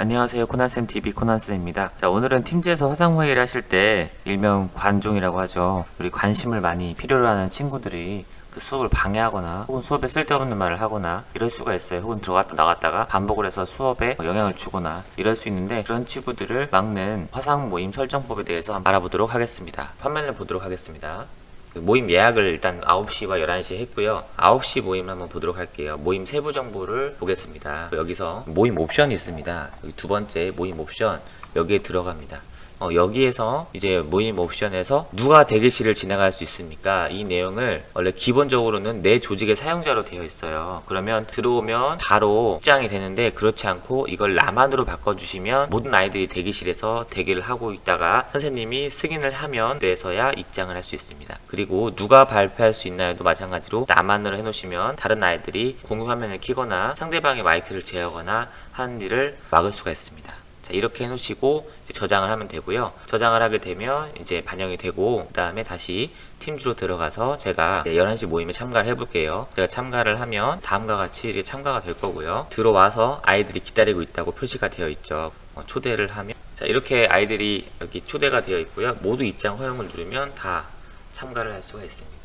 안녕하세요. 코난쌤 TV 코난쌤입니다. 자, 오늘은 팀즈에서 화상회의를 하실 때 일명 관종이라고 하죠. 우리 관심을 많이 필요로 하는 친구들이 그 수업을 방해하거나 혹은 수업에 쓸데없는 말을 하거나 이럴 수가 있어요. 혹은 들어갔다 나갔다가 반복을 해서 수업에 영향을 주거나 이럴 수 있는데 그런 친구들을 막는 화상 모임 설정법에 대해서 알아보도록 하겠습니다. 화면을 보도록 하겠습니다. 그 모임 예약을 일단 9시와 11시에 했고요. 9시 모임을 한번 보도록 할게요. 모임 세부 정보를 보겠습니다. 여기서 모임 옵션이 있습니다. 여기 두 번째 모임 옵션 여기에 들어갑니다. 어, 여기에서 이제 모임 옵션에서 누가 대기실을 지나갈 수 있습니까? 이 내용을 원래 기본적으로는 내 조직의 사용자로 되어 있어요. 그러면 들어오면 바로 입장이 되는데 그렇지 않고 이걸 나만으로 바꿔주시면 모든 아이들이 대기실에서 대기를 하고 있다가 선생님이 승인을 하면 그래서야 입장을 할 수 있습니다. 그리고 누가 발표할 수 있나요도 마찬가지로 나만으로 해놓으시면 다른 아이들이 공유 화면을 키거나 상대방의 마이크를 제어하거나 하는 일을 막을 수가 있습니다. 자, 이렇게 해놓으시고 저장을 하면 되고요. 저장을 하게 되면 이제 반영이 되고 그 다음에 다시 팀즈로 들어가서 제가 이제 11시 모임에 참가를 해볼게요. 제가 참가를 하면 다음과 같이 이렇게 참가가 될 거고요. 들어와서 아이들이 기다리고 있다고 표시가 되어 있죠. 어, 초대를 하면 자 이렇게 아이들이 여기 초대가 되어 있고요. 모두 입장 허용을 누르면 다 참가를 할 수가 있습니다.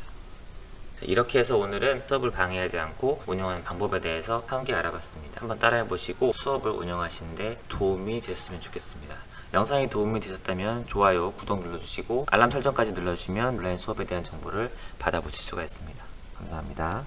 자, 이렇게 해서 오늘은 수업을 방해하지 않고 운영하는 방법에 대해서 함께 알아봤습니다. 한번 따라해 보시고 수업을 운영하시는데 도움이 됐으면 좋겠습니다. 영상이 도움이 되셨다면 좋아요, 구독 눌러주시고 알람 설정까지 눌러주시면 온라인 수업에 대한 정보를 받아보실 수가 있습니다. 감사합니다.